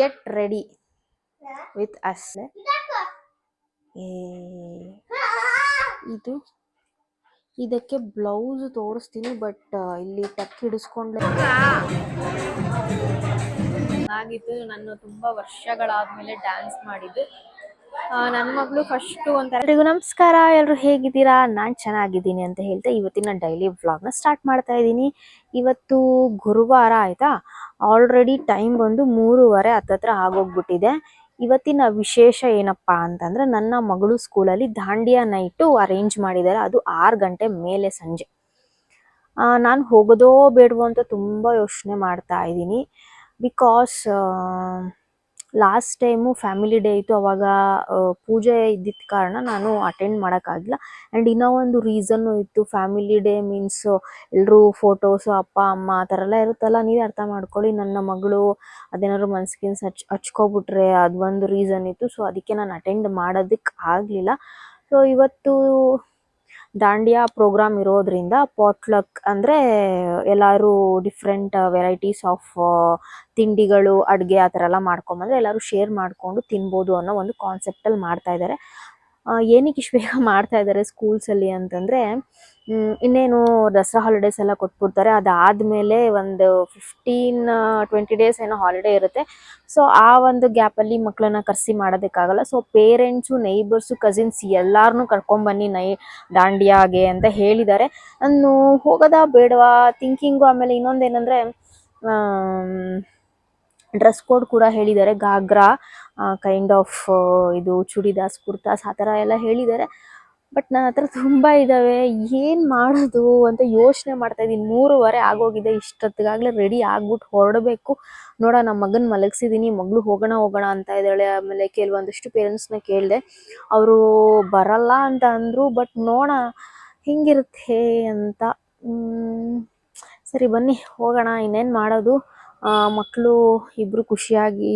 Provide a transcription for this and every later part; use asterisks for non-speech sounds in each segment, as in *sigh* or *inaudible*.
Get ready with us ಇದು ಇದಕ್ಕೆ blouse ತೋರಿಸ್ತೀನಿ ಬಟ್ ಇಲ್ಲಿ ಟಕ್ ಹಿಡಿಸ್ಕೊಂಡ್ಲೆ. ಆಗಿತ್ತು ನಾನು ತುಂಬಾ ವರ್ಷಗಳಾದ್ಮೇಲೆ ಡ್ಯಾನ್ಸ್ ಮಾಡಿದ್ದು. ನನ್ನ ಮಗಳು ಫಸ್ಟ್ ಒಂಥರ ನಮಸ್ಕಾರ ಎಲ್ಲರೂ ಹೇಗಿದ್ದೀರಾ? ನಾನು ಚೆನ್ನಾಗಿದ್ದೀನಿ ಅಂತ ಹೇಳ್ತಾ ಇವತ್ತಿನ ಡೈಲಿ ವ್ಲಾಗ್ನ ಸ್ಟಾರ್ಟ್ ಮಾಡ್ತಾ ಇದ್ದೀನಿ. ಇವತ್ತು ಗುರುವಾರ ಆಯ್ತಾ? ಆಲ್ರೆಡಿ ಟೈಮ್ ಬಂದು ಮೂರುವರೆ ಹತ್ತತ್ರ ಆಗೋಗ್ಬಿಟ್ಟಿದೆ. ಇವತ್ತಿನ ವಿಶೇಷ ಏನಪ್ಪಾ ಅಂತಂದ್ರೆ ನನ್ನ ಮಗಳು ಸ್ಕೂಲಲ್ಲಿ ದಾಂಡಿಯಾ ನೈಟು ಅರೇಂಜ್ ಮಾಡಿದ್ದಾರೆ ಅದು ಆರು ಗಂಟೆ ಮೇಲೆ ಸಂಜೆ. ನಾನು ಹೋಗೋದೋ ಬೇಡವೋ ಅಂತ ತುಂಬ ಯೋಚನೆ ಮಾಡ್ತಾ ಇದ್ದೀನಿ. Because last time family day ಇತ್ತು, ಅವಾಗ ಪೂಜೆ ಇದ್ದಿದ್ದ ಕಾರಣ ನಾನು ಅಟೆಂಡ್ ಮಾಡೋಕ್ಕಾಗಿಲ್ಲ. ಆ್ಯಂಡ್ ಇನ್ನೂ ಒಂದು ರೀಸನ್ನು ಇತ್ತು ಫ್ಯಾಮಿಲಿ ಡೇ ಮೀನ್ಸ್ ಎಲ್ಲರೂ ಫೋಟೋಸು ಅಪ್ಪ, ಅಮ್ಮ, ಆ ಥರ ಎಲ್ಲ ಇರುತ್ತಲ್ಲ, ನೀವೇ ಅರ್ಥ ಮಾಡ್ಕೊಳ್ಳಿ, ನನ್ನ ಮಗಳು ಅದೇನಾದ್ರು ಮನ್ಸ್ಕಿನ್ ಹಚ್, ಹಚ್ಕೊಬಿಟ್ರೆ ಅದೊಂದು ರೀಸನ್ ಇತ್ತು. ಸೊ ಅದಕ್ಕೆ ನಾನು ಅಟೆಂಡ್ ಮಾಡೋದಕ್ಕೆ ಆಗಲಿಲ್ಲ. ಸೊ ಇವತ್ತು ದಾಂಡಿಯಾ ಪ್ರೋಗ್ರಾಮ್ ಇರೋದ್ರಿಂದ ಪಾಟ್ಲಕ್ ಅಂದರೆ ಎಲ್ಲರೂ ಡಿಫ್ರೆಂಟ್ ವೆರೈಟೀಸ್ ಆಫ್ ತಿಂಡಿಗಳು, ಅಡುಗೆ ಆ ಥರ ಎಲ್ಲ ಮಾಡ್ಕೊಂಬಂದ್ರೆ ಎಲ್ಲರೂ ಶೇರ್ ಮಾಡಿಕೊಂಡು ತಿನ್ಬೋದು ಅನ್ನೋ ಒಂದು ಕಾನ್ಸೆಪ್ಟಲ್ಲಿ ಮಾಡ್ತಾ ಇದ್ದಾರೆ. ಏನಕ್ಕೆ ಇಷ್ಟು ಬೇಗ ಮಾಡ್ತಾ ಇದ್ದಾರೆ ಸ್ಕೂಲ್ಸಲ್ಲಿ ಅಂತಂದರೆ ಇನ್ನೇನು ದಸರಾ ಹಾಲಿಡೇಸ್ ಎಲ್ಲ ಕೊಟ್ಬಿಡ್ತಾರೆ. ಅದಾದಮೇಲೆ ಒಂದು ಫಿಫ್ಟೀನ್ ಟ್ವೆಂಟಿ ಡೇಸ್ ಏನೋ ಹಾಲಿಡೇ ಇರುತ್ತೆ. ಸೊ ಆ ಒಂದು ಗ್ಯಾಪಲ್ಲಿ ಮಕ್ಕಳನ್ನ ಕರೆಸಿ ಮಾಡೋದಕ್ಕಾಗಲ್ಲ. ಸೊ ಪೇರೆಂಟ್ಸು ನೈಬರ್ಸು ಕಸಿನ್ಸ್ ಎಲ್ಲರನ್ನೂ ಕರ್ಕೊಂಬನ್ನಿ ನೈ, ದಾಂಡಿಯಾಗೆ ಅಂತ ಹೇಳಿದ್ದಾರೆ. ನಾನು ಹೋಗೋದಾ ಬೇಡವಾ? ಥಿಂಕಿಂಗು ಆಮೇಲೆ ಇನ್ನೊಂದೇನೆಂದರೆ ಡ್ರೆಸ್ ಕೋಡ್ ಕೂಡ ಹೇಳಿದ್ದಾರೆ. ಗಾಗ್ರಾ ಕೈಂಡ್ ಆಫ್ ಇದು ಚೂಡಿದಾಸ್ ಕುರ್ತಾಸ್ ಆ ಥರ ಎಲ್ಲ ಹೇಳಿದ್ದಾರೆ. ಬಟ್ ನನ್ನ ಹತ್ರ ತುಂಬ ಇದ್ದಾವೆ ಏನು ಮಾಡೋದು ಅಂತ ಯೋಚನೆ ಮಾಡ್ತಾ ಇದ್ದೀನಿ. ಮೂರುವರೆ ಆಗೋಗಿದೆ. ಇಷ್ಟೊತ್ತಿಗಾಗಲೇ ರೆಡಿ ಆಗ್ಬಿಟ್ಟು ಹೊರಡಬೇಕು. ನೋಡ ನಮ್ಮ ಮಗನ ಮಲಗಿಸಿದ್ದೀನಿ ಮಗಳು ಹೋಗೋಣ ಹೋಗೋಣ ಅಂತ ಇದ್ದಾಳೆ. ಆಮೇಲೆ ಕೆಲವೊಂದಿಷ್ಟು ಪೇರೆಂಟ್ಸ್ನ ಕೇಳಿದೆ. ಅವರು ಬರಲ್ಲ ಅಂತ ಅಂದರು. ಬಟ್ ನೋಡ, ಹಿಂಗಿರುತ್ತೆ ಅಂತ. ಸರಿ ಬನ್ನಿ, ಹೋಗೋಣ. ಇನ್ನೇನು ಮಾಡೋದು? ಮಕ್ಕಳು ಇಬ್ಬರು ಖುಷಿಯಾಗಿ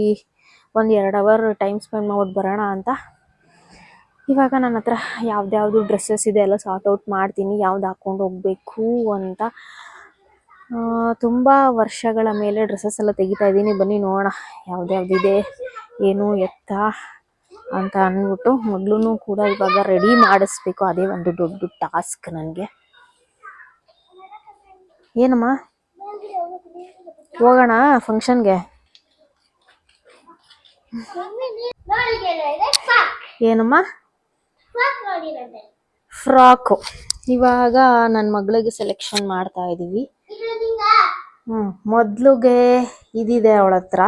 ಒಂದು ಎರಡು ಅವರ್ ಟೈಮ್ ಸ್ಪೆಂಡ್ ಮಾಡ್ಬಿಟ್ಟು ಬರೋಣ ಅಂತ. ಇವಾಗ ನನ್ನ ಹತ್ರ ಯಾವ್ದ್ಯಾವ್ದು ಡ್ರೆಸ್ಸಸ್ ಇದೆ ಎಲ್ಲ ಸಾರ್ಟ್ ಔಟ್ ಮಾಡ್ತೀನಿ. ಯಾವ್ದು ಹಾಕ್ಕೊಂಡು ಹೋಗಬೇಕು ಅಂತ. ತುಂಬ ವರ್ಷಗಳ ಮೇಲೆ ಡ್ರೆಸ್ಸಸ್ ಎಲ್ಲ ತೆಗಿತಾ ಇದ್ದೀನಿ. ಬನ್ನಿ ನೋಡೋಣ ಯಾವ್ದ್ಯಾವ್ದಿದೆ ಏನು ಎತ್ತ ಅಂತ ಅಂದ್ಬಿಟ್ಟು ಮೊದಲು ಕೂಡ ಇವಾಗ ರೆಡಿ ಮಾಡಿಸ್ಬೇಕು. ಅದೇ ಒಂದು ದೊಡ್ಡ ಟಾಸ್ಕ್ ನನಗೆ. ಏನಮ್ಮ? ಹೋಗೋಣ ಫಂಕ್ಷನ್ಗೆ. ಏನಮ್ಮ? ಫ್ರಾಕು. ಇವಾಗ ನನ್ನ ಮಗಳಿಗೆ ಸೆಲೆಕ್ಷನ್ ಮಾಡ್ತಾ ಇದ್ದೀವಿ ಹ್ಞೂ ಮೊದಲಿಗೆ ಇದಿದೆ ಅವಳ ಹತ್ರ.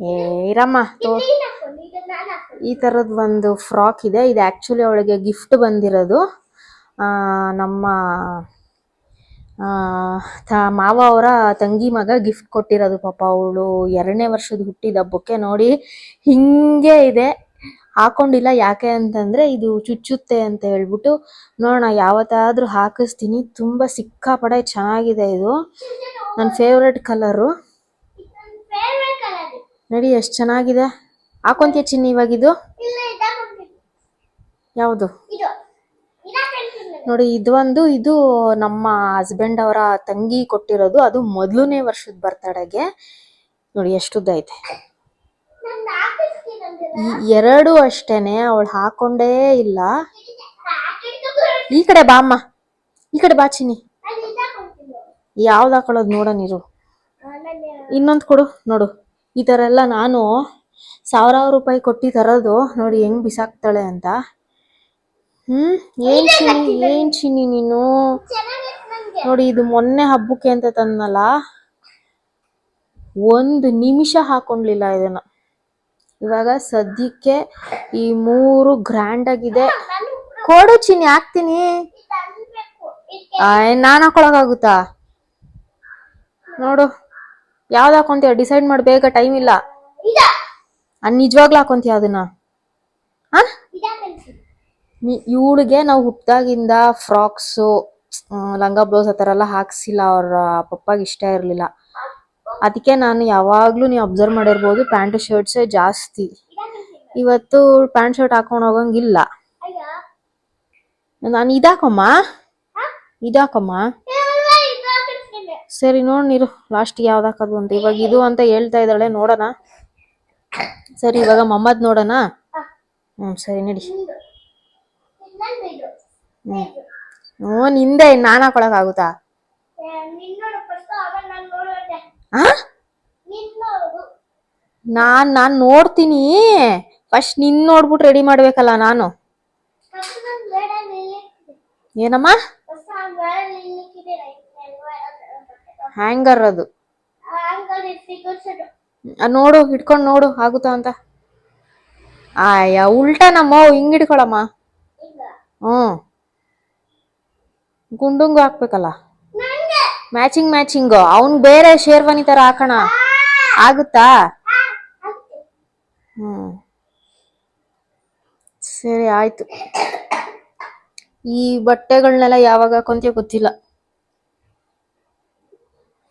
ಏ, ಇರಮ್ಮ, ತೋ. ಈ ಥರದ್ದು ಒಂದು ಫ್ರಾಕ್ ಇದೆ. ಇದು ಆ್ಯಕ್ಚುಲಿ ಅವಳಿಗೆ ಗಿಫ್ಟ್ ಬಂದಿರೋದು. ನಮ್ಮ ತ ಮಾವ ಅವರ ತಂಗಿ ಮಗ ಗಿಫ್ಟ್ ಕೊಟ್ಟಿರೋದು ಪಾಪ. ಅವಳು ಎರಡನೇ ವರ್ಷದ ಹುಟ್ಟಿದ ಹಬ್ಬಕ್ಕೆ ನೋಡಿ ಹಿಂಗೆ ಇದೆ. ಹಾಕೊಂಡಿಲ್ಲ. ಯಾಕೆ ಅಂತಂದ್ರೆ ಇದು ಚುಚ್ಚುತ್ತೆ ಅಂತ ಹೇಳ್ಬಿಟ್ಟು ನೋಡೋಣ ಯಾವತ್ತಾದ್ರೂ ಹಾಕಿಸ್ತೀನಿ. ತುಂಬಾ ಸಿಕ್ಕಾಪಡೆ ಚೆನ್ನಾಗಿದೆ ಇದು. ನನ್ನ ಫೇವ್ರೆಟ್ ಕಲರು ನೋಡಿ ಎಷ್ಟು ಚೆನ್ನಾಗಿದೆ. ಹಾಕೊಂತೀಯ ಚಿನ್ನಿ ಇವಾಗಿದು? ಯಾವುದು? ನೋಡಿ ಇದೊಂದು ಇದು ನಮ್ಮ ಹಸ್ಬೆಂಡ್ ಅವರ ತಂಗಿ ಕೊಟ್ಟಿರೋದು. ಅದು ಮೊದಲನೇ ವರ್ಷದ ಬರ್ತಡೆಗೆ ನೋಡಿ ಎಷ್ಟುದ್ದೈತೆ ಎರಡು ಅಷ್ಟೇನೆ, ಅವಳು ಹಾಕೊಂಡೇ ಇಲ್ಲ. ಈ ಕಡೆ ಬಾ ಅಮ್ಮ. ಈ ಕಡೆ ಬಾ ಚಿನಿ ಯಾವ್ದು ಹಾಕೊಳ್ಳೋದು ನೋಡ ನೀರು ಇನ್ನೊಂದು ಕೊಡು, ನೋಡು. ಈ ಥರ ಎಲ್ಲ ನಾನು ಸಾವಿರಾರು ರೂಪಾಯಿ ಕೊಟ್ಟು ತರೋದು. ನೋಡಿ, ಹೆಂಗ್ ಬಿಸಾಕ್ತಾಳೆ ಅಂತ. ಹ್ಮ್? ಏನ್ ಚಿನ್ನಿ ಏನ್ ಚಿನ್ನಿ ನೀನು? ನೋಡಿ ಇದು ಮೊನ್ನೆ ಹಬ್ಬಕ್ಕೆ ಅಂತ ತಂದಲ್ಲ ಒಂದು ನಿಮಿಷ ಹಾಕೊಂಡ್ಲಿಲ್ಲ ಇದನ್ನ. ಇವಾಗ ಸದ್ಯಕ್ಕೆ ಈ ಮೂರು ಗ್ರ್ಯಾಂಡ್ ಆಗಿದೆ. ಕೊಡು ಚಿನ್ನಿ ಹಾಕ್ತೀನಿ. ನಾನ್ ಹಾಕೊಳಕಾಗುತ್ತಾ ನೋಡು. ಯಾವ್ದು ಹಾಕೊಂತೀಯ? ಡಿಸೈಡ್ ಮಾಡಿ ಬೇಗ ಟೈಮ್ ಇಲ್ಲ. ಅನ್ ನಿಜವಾಗ್ಲೂ ಹಾಕೊಂತೀಯ ಅದನ್ನ? ಆ? ಇವಳಿಗೆ ನಾವು ಹುಟ್ಟಿದಾಗಿಂದ ಫ್ರಾಕ್ಸು ಲಂಗ ಬ್ಲೌಸ್ ಆ ಥರ ಎಲ್ಲ ಹಾಕ್ಸಿಲ್ಲ, ಅವ್ರ ಪಪ್ಪಾಗೆ ಇಷ್ಟ ಇರಲಿಲ್ಲ. ಅದಕ್ಕೆ ನಾನು ಯಾವಾಗಲೂ ನೀವು ಅಬ್ಸರ್ವ್ ಮಾಡಿರ್ಬೋದು, ಪ್ಯಾಂಟ್ ಶರ್ಟ್ಸ್ ಜಾಸ್ತಿ. ಇವತ್ತು ಪ್ಯಾಂಟ್ ಶರ್ಟ್ ಹಾಕೊಂಡು ಹೋಗಂಗಿಲ್ಲ. ನಾನು ಇದಾಕಮ್ಮ? ಇದಾಕಮ್ಮ? ಸರಿ ನೋಡಿ ನೀರು ಲಾಸ್ಟ್ ಯಾವ್ದು ಹಾಕೋದು ಅಂತ. ಇವಾಗ ಇದು ಅಂತ ಹೇಳ್ತಾ ಇದ್ದಾಳೆ, ನೋಡೋಣ. ಸರಿ, ಇವಾಗ ಮಮ್ಮದ್ ನೋಡೋಣ? ಹ್ಮ್, ಸರಿ, ನಡಿ. ಹ್ಞೂ ನಿಂದೆ ನಾನು ಹಾಕೊಳಕ್ಕಾಗುತ್ತಾ ನಾನ್ ನಾನ್ ನೋಡ್ತೀನಿ. ಫಸ್ಟ್ ನಿನ್ ನೋಡ್ಬಿಟ್ಟು ರೆಡಿ ಮಾಡ್ಬೇಕಲ್ಲ ನಾನು. ಏನಮ್ಮ? ಹ್ಯಾಂಗರ್ ಅದು. ನೋಡು ಹಿಡ್ಕೊಂಡು ನೋಡು ಆಗುತ್ತಾ ಅಂತ. ಆಯ್ಯ ಉಲ್ಟಾ ನಮ್ಮ ಹಿಂಗ್ ಹಿಡ್ಕೊಳಮ್ಮ. ಹ್ಮ್ ಗುಂಡುಂಗು ಹಾಕ್ಬೇಕಲ್ಲ? ಮ್ಯಾಚಿಂಗ್ ಮ್ಯಾಚಿಂಗ್ ಅವ್ನ್ ಬೇರೆ ಶೇರ್ವಾನಿ ತರ ಹಾಕೋಣ. ಆಗುತ್ತಾ? ಹ್ಮ್ ಸರಿ ಆಯ್ತು. ಈ ಬಟ್ಟೆಗಳನ್ನೆಲ್ಲ ಯಾವಾಗ ಹಾಕೊಂತೀಯ ಗೊತ್ತಿಲ್ಲ.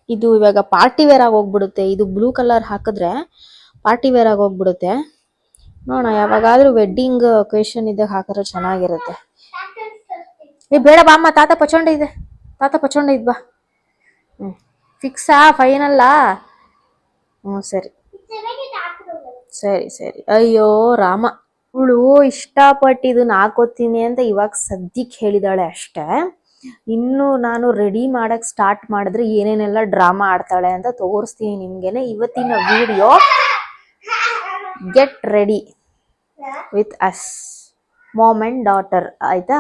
ಇದು ಇವಾಗ ಪಾರ್ಟಿ ವೇರ್ ಆಗಿ ಹೋಗ್ಬಿಡುತ್ತೆ. ಇದು ಬ್ಲೂ ಕಲರ್ ಹಾಕಿದ್ರೆ ಪಾರ್ಟಿ ವೇರ್ ಆಗಿ ಹೋಗ್ಬಿಡುತ್ತೆ. ನೋಡೋಣ, ಯಾವಾಗಾದ್ರೂ ವೆಡ್ಡಿಂಗ್ ಒಕೇಶನ್ ಇದ್ದಾಗ ಹಾಕಿದ್ರೆ ಚೆನ್ನಾಗಿರುತ್ತೆ. ಏ, ಬೇಡ ಬಾಮ್ಮ ತಾತ ಪಚೊಂಡ ಇದೆ. ತಾತ ಪಚೊಂಡ ಇದ್ ಬಾ. ಹ್ಮ್. ಫಿಕ್ಸಾ ಫೈನಲ್ಲಾ ಹ್ಞೂ ಸರಿ. ಸರಿ ಸರಿ. ಅಯ್ಯೋ, ರಾಮ. ಅವಳು ಇಷ್ಟಪಟ್ಟು ಇದನ್ನ ಹಾಕೋತೀನಿ ಅಂತ ಇವಾಗ ಸದ್ಯಕ್ಕೆ ಹೇಳಿದಾಳೆ ಅಷ್ಟೇ. ಇನ್ನು ನಾನು ರೆಡಿ ಮಾಡಕ್ ಸ್ಟಾರ್ಟ್ ಮಾಡಿದ್ರೆ ಏನೇನೆಲ್ಲ ಡ್ರಾಮಾ ಆಡ್ತಾಳೆ ಅಂತ ತೋರಿಸ್ತೀನಿ ನಿಮ್ಗೆನೆ ಇವತ್ತಿನ video get ready with us mom and daughter ಆಯಿತಾ?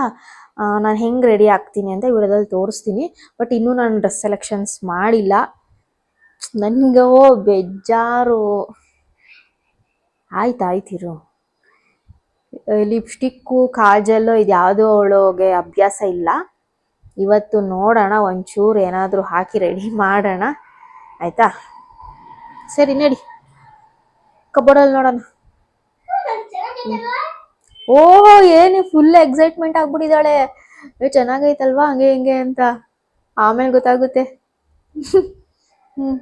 ನಾನು ಹೆಂಗೆ ರೆಡಿ ಆಗ್ತೀನಿ ಅಂತ ವಿಡಿಯೋದಲ್ಲಿ ತೋರಿಸ್ತೀನಿ. ಬಟ್ ಇನ್ನೂ ನಾನು ಡ್ರೆಸ್ ಸೆಲೆಕ್ಷನ್ಸ್ ಮಾಡಿಲ್ಲ. ನನಗೋ ಬೇಜಾರು. ಆಯ್ತು ಆಯ್ತಿರು ಲಿಪ್ಸ್ಟಿಕ್ಕು, ಕಾಜಲ್ಲು ಇದು ಯಾವುದೂ ಅವಳಿಗೆ ಅಭ್ಯಾಸ ಇಲ್ಲ. ಇವತ್ತು ನೋಡೋಣ, ಒಂಚೂರು ಏನಾದರೂ ಹಾಕಿ ರೆಡಿ ಮಾಡೋಣ. ಆಯಿತಾ? ಸರಿ, ನಡಿ. ಕಬೋರ್ಡಲ್ಲಿ ನೋಡೋಣ. ಓಹೋ, ಏನು ಫುಲ್ ಎಕ್ಸೈಟ್ಮೆಂಟ್ ಆಗ್ಬಿಟ್ಟಿದ್ದಾಳೆ. ಚೆನ್ನಾಗೈತಲ್ವಾ, ಹಂಗೆ ಹಿಂಗೆ ಅಂತ. ಆಮೇಲೆ ಗೊತ್ತಾಗುತ್ತೆ. ಹ್ಮ್.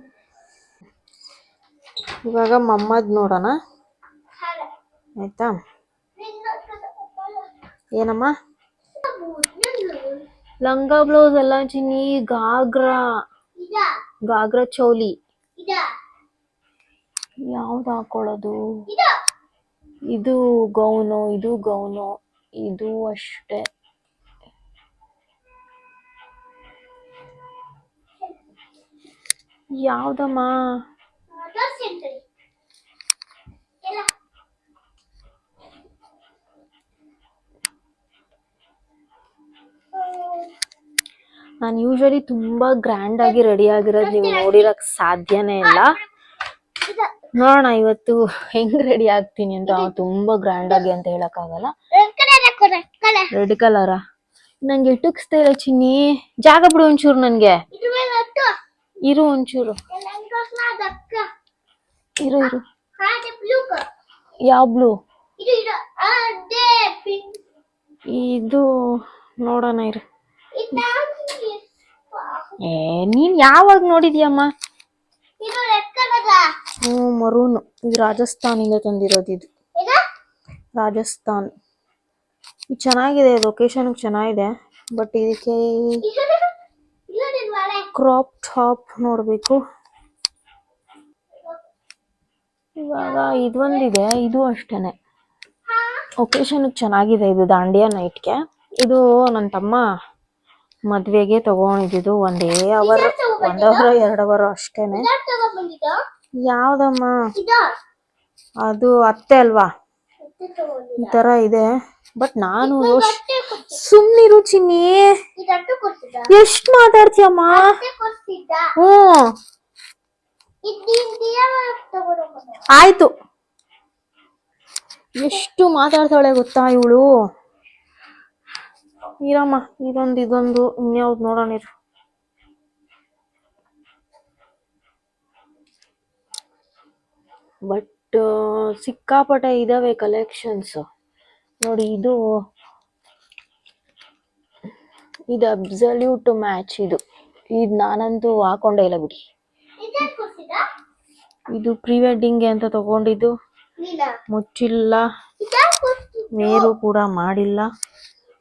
ಇವಾಗ ಮಮ್ಮದ್ ನೋಡೋಣ. ಆಯ್ತಾ? ಏನಮ್ಮ? ಲಂಗ ಬ್ಲೌಸ್ ಎಲ್ಲ ಚಿನ್ನಿ ಗಾಗ್ರಾ ಗಾಗ್ರಾ ಚೋಲಿ. ಯಾವ್ದು ಹಾಕೊಳ್ಳೋದು? ಇದು. ಗೌನು ಇದು ಗೌನು ಇದು ಅಷ್ಟೇ. ಯಾವ್ದಮ್ಮ? ನಾನು ಯೂಶಲಿ ತುಂಬಾ ಗ್ರ್ಯಾಂಡ್ ಆಗಿ ರೆಡಿ ಆಗಿರೋದು ನೀವು ನೋಡಿರಕ್ ಸಾಧ್ಯನೇ ಇಲ್ಲ. ನೋಡೋಣ ಇವತ್ತು ಹೆಂಗ್ ರೆಡಿ ಆಗ್ತೀನಿ ಅಂತ. ತುಂಬಾ ಗ್ರ್ಯಾಂಡ್ ಆಗಿ ಅಂತ ಹೇಳಕ್ ಆಗಲ್ಲ ರೆಡ್ ಕಲರ ನಂಗೆ ಟುಕ್ಸ್ತಾ ಇಲ್ಲ ಚಿನ್ನಿ. ಜಾಗ ಬಿಡು ಒಂಚೂರು ನನ್ಗೆ. ಇರು ಒಂಚೂರು. ಇರು ಇರು. ಯಾವ ಬ್ಲೂ ಇದು ನೋಡೋಣ ಇರು. ಏ ನೀನ್ ಯಾವಾಗ ನೋಡಿದ್ಯಮ್ಮ? ಹ್ಞೂ ಮರೂನ್. ಇದು ರಾಜಸ್ಥಾನಿಂದ ತಂದಿರೋದು ಇದು. ರಾಜಸ್ಥಾನ್. ಇದು ಚೆನ್ನಾಗಿದೆ ಲೊಕೇಶನ್ ಚೆನ್ನಾಗಿದೆ ಬಟ್ ಇದಕ್ಕೆ ಕ್ರಾಪ್ ಟಾಪ್ ನೋಡಬೇಕು. ಇವಾಗ ಇದೊಂದಿದೆ ಇದು ಅಷ್ಟೇನೆ. ಒಕೇಶನ್ ಚೆನ್ನಾಗಿದೆ ಇದು ದಾಂಡಿಯಾ ನೈಟ್ಗೆ ಇದು ನನ್ನ ತಮ್ಮ. ಮದ್ವೆಗೆ ತಗೊಂಡಿದ್ದು ಒಂದೇ ಅವರ್ ಒಂದ್ ಅವರ್ ಎರಡ್ ಅವರ್ ಅಷ್ಟೇನೆ. ಯಾವ್ದಮ್ಮ? ಅದು ಅತ್ತೆ ಅಲ್ವಾ? ಈ ತರ ಇದೆ. ಬಟ್ ನಾನು ಸುಮ್ನಿರು ಚಿನ್ನಿ. ಎಷ್ಟ್ ಮಾತಾಡ್ತೀಯಮ್ಮ ಹ್ಮ್ ಆಯ್ತು. ಎಷ್ಟು ಮಾತಾಡ್ತಾಳೆ ಗೊತ್ತಾ ಇವಳು? ಇರಮ್ಮ ಇದೊಂದು ಇದೊಂದು ಇನ್ಯಾವ್ದು ನೋಡೋಣ ಇರು. ಬಟ್ ಸಿಕ್ಕಾಪಟ್ಟೆ ಇದಾವೆ ಕಲೆಕ್ಷನ್ಸ್ ನೋಡಿ ಇದು ಇದು ಅಬ್ಸಲ್ಯೂಟ್ ಮ್ಯಾಚ್ ಇದು. ಇದು ನಾನಂತೂ ಹಾಕೊಂಡೇ ಇಲ್ಲ ಬಿಡಿ. ಇದು ಪ್ರೀ ವೆಡ್ಡಿಂಗ್ ಅಂತ ತಗೊಂಡಿದ್ದು. ಮುಚ್ಚಿಲ್ಲ. ಮೇರು ಕೂಡ ಮಾಡಿಲ್ಲ.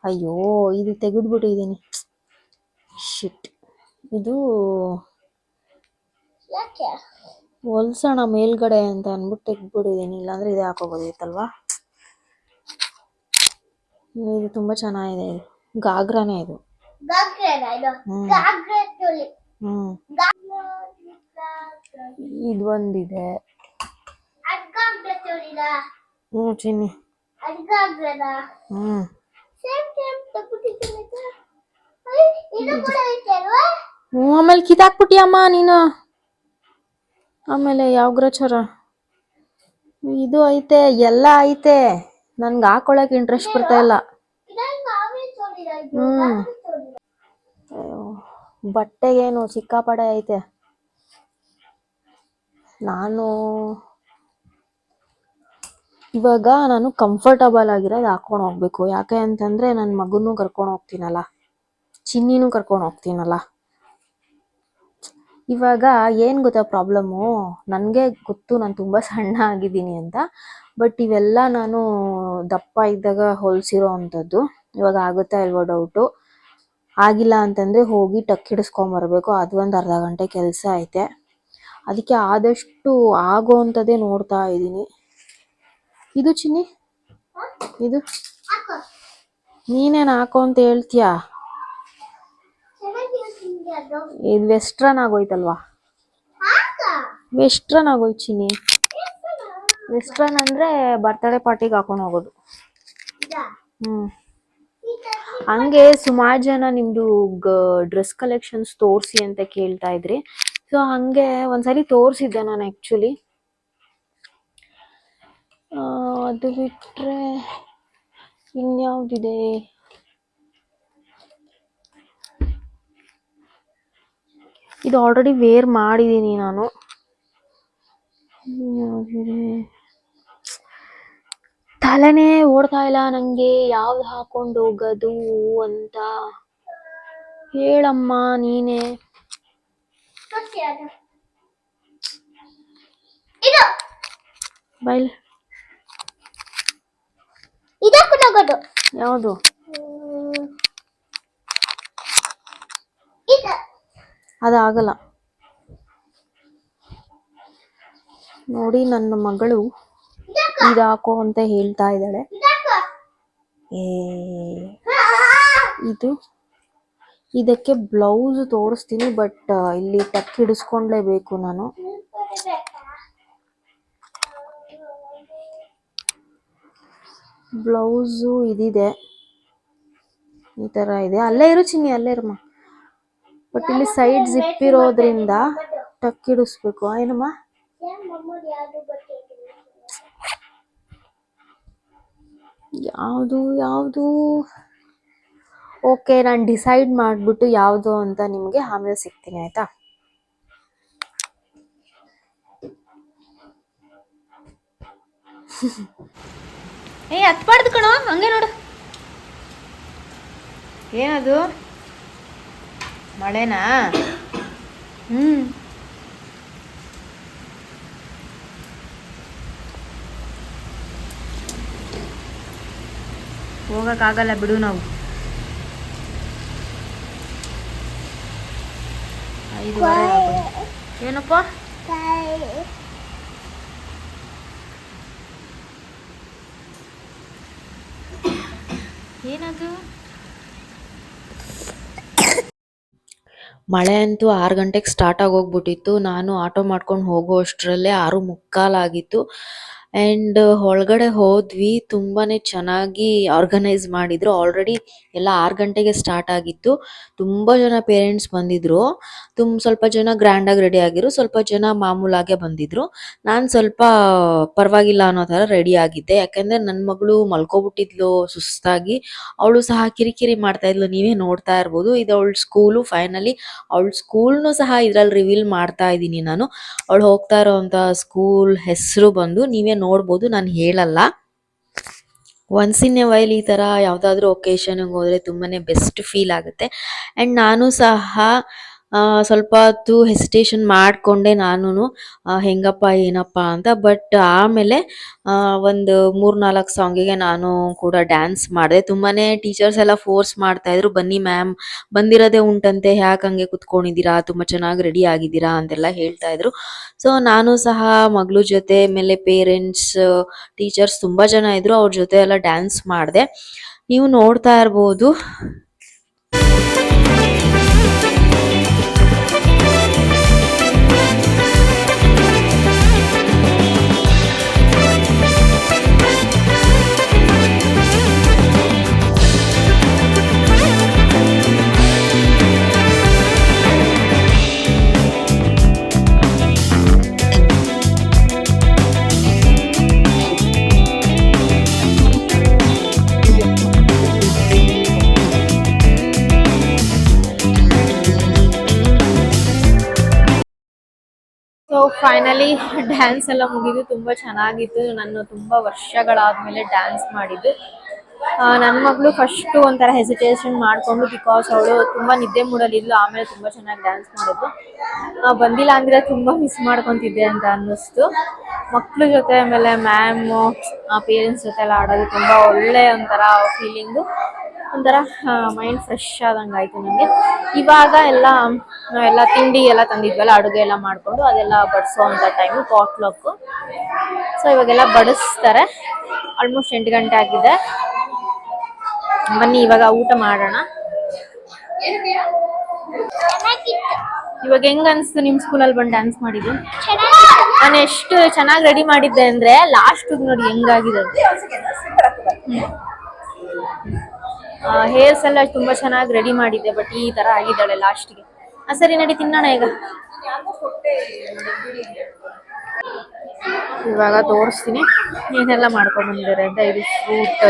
ಅಯ್ಯೋ ಇದು ತೆಗೆದ್ಬಿಟ್ಟಿದ್ದೀನಿ. ಶಿಟ್ ಇದು ಹೊಲ್ಸೋಣ ಮೇಲ್ಗಡೆ ಅಂತ ಅಂದ್ಬಿಟ್ಟು ತೆಗ್ದ್ಬಿಟ್ಟಿದ್ದೀನಿ. ಇಲ್ಲಾಂದ್ರೆ ಇದೇ ಹಾಕೋಬೋದಿತ್ತಲ್ವಾ ಇದು ತುಂಬಾ ಚೆನ್ನಾಗಿದೆ ಇದು. ಗಾಗ್ರಾನೇ ಇದು. ಹ್ಮ್. ಇದು ಒಂದಿದೆ ಹ್ಮ್. ಚಿನ್ನಿ. ಅಡ್ಗಾಗ್ರೆನ ಅಮ್ಮ ಹ್ಮ್, ಆಮೇಲೆ ಕಿತ್ತಾಕ್ಬಿಟ್ಟಿಯಮ್ಮ ನೀನು. ಆಮೇಲೆ ಯಾವ ಗ್ರಚರ ಇದು ಐತೆ, ಎಲ್ಲ ಐತೆ. ನನ್ಗೆ ಹಾಕೊಳಕ್ ಇಂಟ್ರೆಸ್ಟ್ ಬರ್ತಾ ಇಲ್ಲ. ಹ್ಮ್. ಬಟ್ಟೆಗೇನು ಸಿಕ್ಕಾಪಡೆ ಐತೆ. ನಾನು ಇವಾಗ ನಾನು ಕಂಫರ್ಟಬಲ್ ಆಗಿರೋದು ಹಾಕೊಂಡು ಹೋಗ್ಬೇಕು. ಯಾಕೆ ಅಂತಂದ್ರೆ ನನ್ನ ಮಗನೂ ಕರ್ಕೊಂಡು ಹೋಗ್ತೀನಲ್ಲ. ಚಿನ್ನಿನೂ ಕರ್ಕೊಂಡು ಹೋಗ್ತೀನಲ್ಲ. ಇವಾಗ ಏನು ಗೊತ್ತಾ ಪ್ರಾಬ್ಲಮ್ಮು ನನಗೆ ಗೊತ್ತು ನಾನು ತುಂಬಾ ಸಣ್ಣ ಆಗಿದ್ದೀನಿ ಅಂತ. ಬಟ್ ಇವೆಲ್ಲ ನಾನು ದಪ್ಪ ಇದ್ದಾಗ ಹೊಲ್ಸಿರೋ ಅಂಥದ್ದು. ಇವಾಗ ಆಗುತ್ತಾ ಇಲ್ವೋ ಡೌಟು ಆಗಿಲ್ಲ ಅಂತಂದ್ರೆ ಹೋಗಿ ಟಕ್ ಹಿಡಿಸ್ಕೊಂಬರ್ಬೇಕು ಅದು ಒಂದು ಅರ್ಧ ಗಂಟೆ ಕೆಲಸ ಐತೆ. ಅದಕ್ಕೆ ಆದಷ್ಟು ಆಗೋ ಅಂಥದ್ದೇ ನೋಡ್ತಾ ಇದ್ದೀನಿ. ಇದು ಚಿನ್ನಿ? ಇದು? ನೀನೇನು ಹಾಕೋ ಅಂತ ಹೇಳ್ತೀಯಾ? ಇದು ವೆಸ್ಟ್ರನ್ ಆಗೋಯ್ತಲ್ವಾ? ವೆಸ್ಟ್ರನ್ ಆಗೋಯ್ತು ಚಿನ್ನಿ. ವೆಸ್ಟ್ರನ್ ಅಂದ್ರೆ ಬರ್ತಡೇ ಪಾರ್ಟಿಗೆ ಹಾಕೊಂಡು ಹೋಗೋದು. ಹ್ಮ್. ಹಂಗೆ ಸುಮಾರು ಜನ ನಿಮ್ದು ಡ್ರೆಸ್ ಕಲೆಕ್ಷನ್ಸ್ ತೋರಿಸಿ ಅಂತ ಕೇಳ್ತಾ ಇದ್ರಿ. ಸೊ ಹಂಗೆ ಒಂದ್ಸರಿ ತೋರಿಸಿದ್ದೆ ನಾನು ಆ್ಯಕ್ಚುಲಿ ಅದು ಬಿಟ್ಟರೆ ಇನ್ಯಾವುದಿದೆ? ಇದು ಆಲ್ರೆಡಿ ವೇರ್ ಮಾಡಿದ್ದೀನಿ ನಾನು? ತಲೆನೇ ಓಡ್ತಾ ಇಲ್ಲ ನನಗೆ ಯಾವ್ದು ಹಾಕೊಂಡು ಹೋಗೋದು ಅಂತ. ಹೇಳಮ್ಮ ನೀನೇ. ಬೈಲ್. ನಗೋದು. ಯಾವುದು? ಅದಾಗಲ್ಲ. ನೋಡಿ ನನ್ನ ಮಗಳು ಇದಾಕೋ ಅಂತ ಹೇಳ್ತಾ ಇದ್ದಾಳೆ. ಏ. ಇದು? ಇದಕ್ಕೆ ಬ್ಲೌಸ್ ತೋರಿಸ್ತೀನಿ ಬಟ್ ಇಲ್ಲಿ ಟಕ್ ಹಿಡಿಸ್ಕೊಂಡ್ಲೇಬೇಕು ನಾನು. ಬ್ಲೌಸು ಇದಿದೆ. ಈ ಥರ ಇದೆ. ಅಲ್ಲೇ ಇರು ಚಿನ್ನಿ, ಅಲ್ಲೇ ಇರಮ್ಮ. ಬಟ್ ಇಲ್ಲಿ ಸೈಡ್ ಜಿಪ್ ಇರೋದ್ರಿಂದ ಟಕ್ ಇಡಿಸ್ಬೇಕು. ಏನಮ್ಮ? ಯಾವುದು ಯಾವುದು? ಓಕೆ ನಾನು ಡಿಸೈಡ್ ಮಾಡಿಬಿಟ್ಟು ಯಾವುದು ಅಂತ ನಿಮಗೆ ಆಮೇಲೆ ಸಿಗ್ತೀನಿ, ಆಯ್ತಾ? *laughs* ಏ ಹತ್ಬಾರ್ದು ಕಣೋ ಹಂಗೆ ನೋಡು. ಏನದು? ಮಳೆನಾ? ಹ್ಮ್. ಹೋಗೋಕ್ಕಾಗಲ್ಲ ಬಿಡು ನಾವು. ಐದು ಆಗೋದು. ಏನಪ್ಪ? ಏನದು? ಮಳೆ ಅಂತೂ ಆರು ಗಂಟೆಗೆ ಸ್ಟಾರ್ಟ್ ಆಗೋಗ್ಬಿಟ್ಟಿತ್ತು. ನಾನು ಆಟೋ ಮಾಡ್ಕೊಂಡು ಹೋಗೋ ಅಷ್ಟರಲ್ಲೇ ಆರು ಮುಕ್ಕಾಲಾಗಿತ್ತು. ಆ್ಯಂಡ್ ಒಳಗಡೆ ಹೋದ್ವಿ, ತುಂಬಾನೇ ಚೆನ್ನಾಗಿ ಆರ್ಗನೈಸ್ ಮಾಡಿದ್ರು. ಆಲ್ರೆಡಿ ಎಲ್ಲ ಆರು ಗಂಟೆಗೆ ಸ್ಟಾರ್ಟ್ ಆಗಿತ್ತು. ತುಂಬಾ ಜನ ಪೇರೆಂಟ್ಸ್ ಬಂದಿದ್ರು. ತುಂಬ ಸ್ವಲ್ಪ ಜನ ಗ್ರ್ಯಾಂಡಾಗಿ ರೆಡಿ ಆಗಿರು ಸ್ವಲ್ಪ ಜನ ಮಾಮೂಲಾಗೆ ಬಂದಿದ್ರು. ನಾನು ಸ್ವಲ್ಪ ಪರವಾಗಿಲ್ಲ ಅನ್ನೋ ಥರ ರೆಡಿ ಆಗಿದ್ದೆ. ಯಾಕಂದ್ರೆ ನನ್ನ ಮಗಳು ಮಲ್ಕೊಬಿಟ್ಟಿದ್ಲು ಸುಸ್ತಾಗಿ. ಅವಳು ಸಹ ಕಿರಿಕಿರಿ ಮಾಡ್ತಾ ಇದ್ಲು, ನೀವೇ ನೋಡ್ತಾ ಇರ್ಬೋದು. ಇದು ಅವಳ ಸ್ಕೂಲು ಫೈನಲಿ ಅವಳ ಸ್ಕೂಲ್ನು ಸಹ ಇದ್ರಲ್ಲಿ ರಿವೀಲ್ ಮಾಡ್ತಾ ಇದ್ದೀನಿ ನಾನು. ಅವಳು ಹೋಗ್ತಾ ಇರೋಂಥ ಸ್ಕೂಲ್ ಹೆಸರು ಬಂದು, ನೀವೇ ನೋಡ್ಬೋದು, ನಾನು ಹೇಳಲ್ಲ. ಒನ್ಸ್ ಇನ್ ಎ ವೈಲ್ ಈ ಥರ ಯಾವುದಾದ್ರೂ ಒಕೇಶನ್ಗೆ ಹೋದರೆ ತುಂಬಾನೇ ಬೆಸ್ಟ್ ಫೀಲ್ ಆಗುತ್ತೆ. ಆ್ಯಂಡ್ ನಾನು ಸಹ ಸ್ವಲ್ಪ ಹೊತ್ತು ಹೆಸಿಟೇಷನ್ ಮಾಡಿಕೊಂಡೆ ನಾನು ಹೆಂಗಪ್ಪ, ಏನಪ್ಪ ಅಂತ. ಬಟ್ ಆಮೇಲೆ ಒಂದು ಮೂರ್ನಾಲ್ಕು ಸಾಂಗಿಗೆ ನಾನು ಕೂಡ ಡ್ಯಾನ್ಸ್ ಮಾಡಿದೆ. ತುಂಬಾನೇ ಟೀಚರ್ಸ್ ಎಲ್ಲ ಫೋರ್ಸ್ ಮಾಡ್ತಾ ಇದ್ರು, ಬನ್ನಿ ಮ್ಯಾಮ್ ಬಂದಿರೋದೇ ಉಂಟಂತೆ, ಯಾಕೆ ಹಂಗೆ ಕುತ್ಕೊಂಡಿದ್ದೀರಾ? ತುಂಬ ಚೆನ್ನಾಗಿ ರೆಡಿ ಆಗಿದ್ದೀರಾ? ಅಂತೆಲ್ಲ ಹೇಳ್ತಾ ಇದ್ರು. ಸೊ ನಾನು ಸಹ ಮಗಳು ಜೊತೆ ಮೇಲೆ ಪೇರೆಂಟ್ಸ್ ಟೀಚರ್ಸ್ ತುಂಬ ಜನ ಇದ್ರು, ಅವ್ರ ಜೊತೆ ಎಲ್ಲ ಡ್ಯಾನ್ಸ್ ಮಾಡಿದೆ. ನೀವು ನೋಡ್ತಾ ಇರ್ಬೋದು ಫೈನಲಿ ಡ್ಯಾನ್ಸ್ ಎಲ್ಲ ಮುಗಿದು ತುಂಬಾ ಚೆನ್ನಾಗಿತ್ತು. ನಾನು ತುಂಬಾ ವರ್ಷಗಳಾದಮೇಲೆ ಡ್ಯಾನ್ಸ್ ಮಾಡಿದ್ದು. ನನ್ನ ಮಗಳು ಫಸ್ಟ್ ಒಂಥರ ಹೆಸಿಟೇಷನ್ ಮಾಡಿಕೊಂಡು ಬಿಕಾಸ್ ಅವಳು ತುಂಬಾ ನಿದ್ದೆ ಮೂಡಲಿದ್ಲು ಆಮೇಲೆ ತುಂಬಾ ಚೆನ್ನಾಗಿ ಡ್ಯಾನ್ಸ್ ಮಾಡಿದ್ದು. ಬಂದಿಲ್ಲ ಅಂದ್ರೆ ತುಂಬಾ ಮಿಸ್ ಮಾಡ್ಕೊತಿದ್ದೆ ಅಂತ ಅನ್ನಿಸ್ತು. ಮಕ್ಳ ಜೊತೆ ಆಮೇಲೆ ಮ್ಯಾಮು ಪೇರೆಂಟ್ಸ್ ಜೊತೆ ಎಲ್ಲ ಆಡೋದು ತುಂಬಾ ಒಳ್ಳೆ ಒಂಥರ ಫೀಲಿಂಗು ಒಂಥರ ಮೈಂಡ್ ಫ್ರೆಶ್ ಆದಂಗೆ ಆಯ್ತು ನನಗೆ ಇವಾಗ ಎಲ್ಲ ನಾವೆಲ್ಲ ತಿಂಡಿ ಎಲ್ಲ ತಂದಿದ್ವಲ್ಲ ಅಡುಗೆ ಎಲ್ಲ ಮಾಡಿಕೊಂಡು ಅದೆಲ್ಲ ಬಡಿಸೋ ಅಂಥ ಟೈಮು ಪಾಟ್ಲಾಕು ಸೊ ಇವಾಗೆಲ್ಲ ಬಡಿಸ್ತಾರೆ. ಆಲ್ಮೋಸ್ಟ್ ಎಂಟು ಗಂಟೆ ಆಗಿದೆ. ಬನ್ನಿ ಇವಾಗ ಊಟ ಮಾಡೋಣ. ಇವಾಗ ಹೆಂಗ್ ಅನ್ಸ್ತು ನಿಮ್ ಸ್ಕೂಲಲ್ಲಿ ಬಂದು ಡ್ಯಾನ್ಸ್ ಮಾಡಿದ್ದು? ನಾನು ಎಷ್ಟು ಚೆನ್ನಾಗಿ ರೆಡಿ ಮಾಡಿದ್ದೆ ಅಂದ್ರೆ ಲಾಸ್ಟ್ ನೋಡಿ ಹೆಂಗಾಗಿದೆ ಹೇರ್ಸ್ ಎಲ್ಲ ತುಂಬಾ ಚೆನ್ನಾಗಿ ರೆಡಿ ಮಾಡಿದ್ದೆ ಬಟ್ ಈ ತರ ಆಗಿದ್ದಾಳೆ ಲಾಸ್ಟ್ಗೆ ಆ ಸರಿ ನಡಿ ತಿನ್ನೋಣ ಈಗ. ಇವಾಗ ತೋರಿಸ್ತೀನಿ. ಏನೆಲ್ಲ ಮಾಡ್ಕೊಂಡ್ ಬಂದಿದ್ದಾರೆ ಅಂತ ಇದು ಫ್ರೂಟ್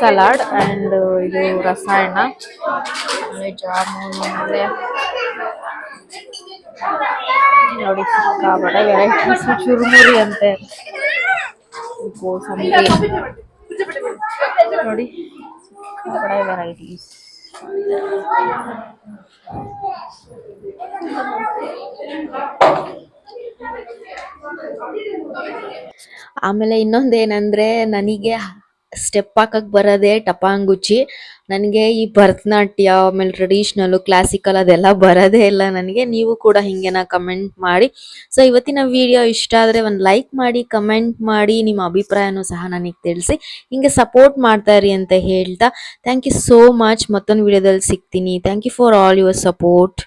ಸಲಾಡ್ ಅಂಡ್ ಇದು ರಸಾಯನ. ಜಾಮೂನ್ ಆಮೇಲೆ ನೋಡಿ ಸಿಕ್ಕಾಬಡ ವೆರೈಟೀಸ್ ಚುರುಮುರಿ ಅಂತೆ. ಕೋಸಂಬರಿ ನೋಡಿ ಕಡೆ ವೆರೈಟೀಸ್ ಆಮೇಲೆ ಇನ್ನೊಂದೇನಂದ್ರೆ ನನಗೆ ಸ್ಟೆಪ್ ಹಾಕಕ್ ಬರೋದೇ ಟಪಾಂಗುಚಿ ನನಗೆ ಈ ಭರತನಾಟ್ಯ, ಆಮೇಲೆ ಟ್ರೆಡಿಷ್ನಲ್ಲು ಕ್ಲಾಸಿಕಲ್ ಅದೆಲ್ಲ ಬರೋದೇ ಇಲ್ಲ ನನಗೆ. ನೀವು ಕೂಡ ಹಿಂಗೇನ ಕಮೆಂಟ್ ಮಾಡಿ. ಸೊ ಇವತ್ತಿನ ವಿಡಿಯೋ ಇಷ್ಟ ಆದರೆ ಒಂದು ಲೈಕ್ ಮಾಡಿ ಕಮೆಂಟ್ ಮಾಡಿ, ನಿಮ್ಮ ಅಭಿಪ್ರಾಯನೂ ಸಹ ನನಗೆ ತಿಳಿಸಿ. ಹಿಂಗೆ ಸಪೋರ್ಟ್ ಮಾಡ್ತಾ ಇರಿ ಅಂತ ಹೇಳ್ತಾ. ಥ್ಯಾಂಕ್ ಯು ಸೋ ಮಚ್ ಮತ್ತೊಂದು ವಿಡಿಯೋದಲ್ಲಿ ಸಿಗ್ತೀನಿ. Thank you for all your support